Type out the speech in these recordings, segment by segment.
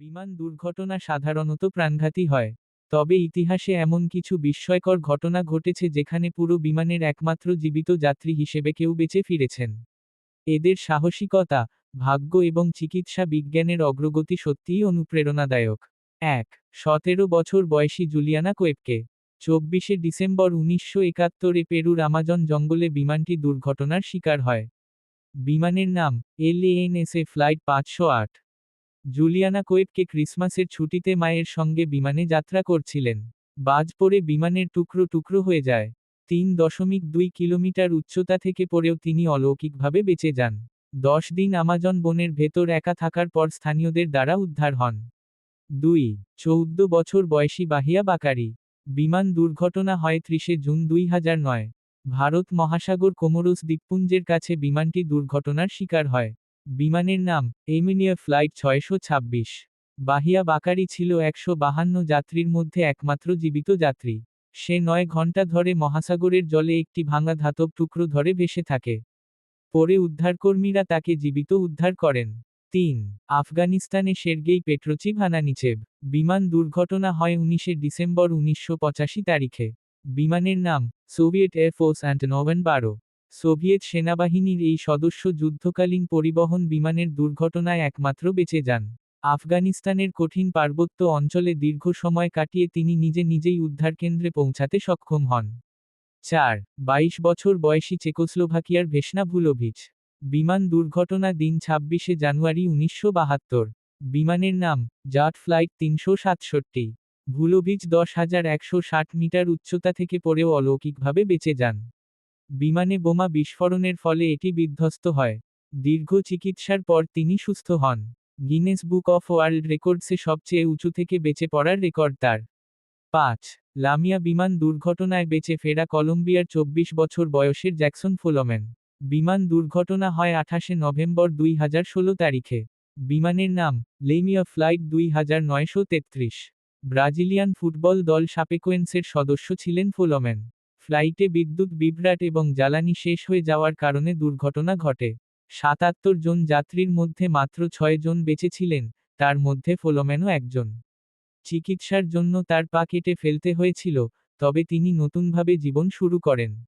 বিমান দুর্ঘটনা সাধারণত প্রাণঘাতী হয়, তবে ইতিহাসে এমন কিছু বিস্ময়কর ঘটনা ঘটেছে যেখানে পুরো বিমানের একমাত্র জীবিত যাত্রী হিসেবে কেউ বেঁচে ফিরেছেন। এদের সাহসিকতা, ভাগ্য এবং চিকিৎসা বিজ্ঞানের অগ্রগতি সত্যিই অনুপ্রেরণাদায়ক। এক, সতেরো বছর বয়সী জুলিয়ানা কোয়েবকে, চব্বিশে ডিসেম্বর উনিশশো একাত্তরে পেরুর আমাজন জঙ্গলে বিমানটি দুর্ঘটনার শিকার হয়। বিমানের নাম এলএএনএসএ ফ্লাইট পাঁচশো আট। জুলিয়ানা কোয়েবকে ক্রিসমাসের ছুটিতে মায়ের সঙ্গে বিমানে যাত্রা করছিলেন। বাজ পড়ে বিমানের টুকরো টুকরো হয়ে যায়। তিন দশমিক দুই কিলোমিটার উচ্চতা থেকে পড়েও তিনি অলৌকিকভাবে বেঁচে যান। দশ দিন আমাজন বনের ভেতর একা থাকার পর স্থানীয়দের দ্বারা উদ্ধার হন। দুই, চৌদ্দ বছর বয়সী বাহিয়া বাকারি। বিমান দুর্ঘটনা হয় ত্রিশে জুন দুই হাজার নয়। ভারত মহাসাগর কোমোরোস দ্বীপপুঞ্জের কাছে বিমানটি দুর্ঘটনার শিকার হয়। বিমানের নাম এমিনিয়া ফ্লাইট ছয়শো ছাব্বিশ। বাহিয়া বাকারি ছিল একশো বাহান্ন যাত্রীর মধ্যে একমাত্র জীবিত যাত্রী। সে নয় ঘণ্টা ধরে মহাসাগরের জলে একটি ভাঙা ধাতব টুকরো ধরে ভেসে থাকে। পরে উদ্ধারকর্মীরা তাকে জীবিত উদ্ধার করেন। তিন, আফগানিস্তানে সের্গেই পেট্রোচিভ হানানিচেভ বিমান দুর্ঘটনা হয় উনিশে ডিসেম্বর উনিশশো পঁচাশি তারিখে। বিমানের নাম সোভিয়েট এয়ারফোর্স অ্যান্ড নোভেন বারো। সোভিয়েত সেনাবাহিনীর এই সদস্য যুদ্ধকালীন পরিবহন বিমানের দুর্ঘটনায় একমাত্র বেঁচে যান। আফগানিস্তানের কঠিন পার্বত্য অঞ্চলে দীর্ঘ সময় কাটিয়ে তিনি নিজে নিজেই উদ্ধারকেন্দ্রে পৌঁছাতে সক্ষম হন। চার, বাইশ বছর বয়সী চেকোস্লোভাকিয়ার ভেসনা ভুলোভিচ। বিমান দুর্ঘটনা দিন ছাব্বিশে জানুয়ারি উনিশশো বাহাত্তর। বিমানের নাম, জাট ফ্লাইট তিনশো সাতষট্টি। ভুলোভিচ দশ হাজার একশো ষাট মিটার উচ্চতা থেকে পড়েও অলৌকিকভাবে বেঁচে যান। বিমানে বোমা বিস্ফোরণের ফলে এটি বিধ্বস্ত হয়। দীর্ঘ চিকিৎসার পর তিনি সুস্থ হন। গিনেস বুক অফ ওয়ার্ল্ড রেকর্ডসে সবচেয়ে উঁচু থেকে বেঁচে পড়ার রেকর্ড তার। পাঁচ, লামিয়া বিমান দুর্ঘটনায় বেঁচে ফেরা কলম্বিয়ার চব্বিশ বছর বয়সের জ্যাকসন ফোলোম্যান। বিমান দুর্ঘটনা হয় আঠাশে নভেম্বর দুই হাজার ষোলো তারিখে। বিমানের নাম লেমিয়া ফ্লাইট দুই হাজার নয়শো তেত্রিশ। ব্রাজিলিয়ান ফুটবল দল সাপেকোয়েন্সের সদস্য ছিলেন ফোলোম্যান। ফ্লাইটে বিদ্যুৎ, বিভ্রাট এবং জ্বালানি শেষ হয়ে যাওয়ার কারণে দুর্ঘটনা ঘটে। সাতাত্তর জন যাত্রীর মধ্যে মাত্র ছয় জন বেঁচে ছিলেন, তার মধ্যে ফোলোম্যানও একজন। চিকিৎসার জন্য তার পা কেটে ফেলতে হয়েছিল, তবে তিনি নতুনভাবে জীবন শুরু করেন।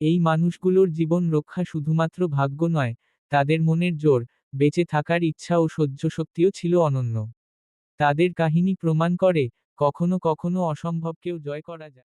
এই মানুষগুলোর জীবন রক্ষা শুধুমাত্র ভাগ্য নয়, তাদের মনের জোর, বেঁচে থাকার ইচ্ছা ও সহ্য শক্তিও ছিল অনন্য। তাদের কাহিনী প্রমাণ করে, কখনো কখনো অসম্ভবকেও জয় করা যায়।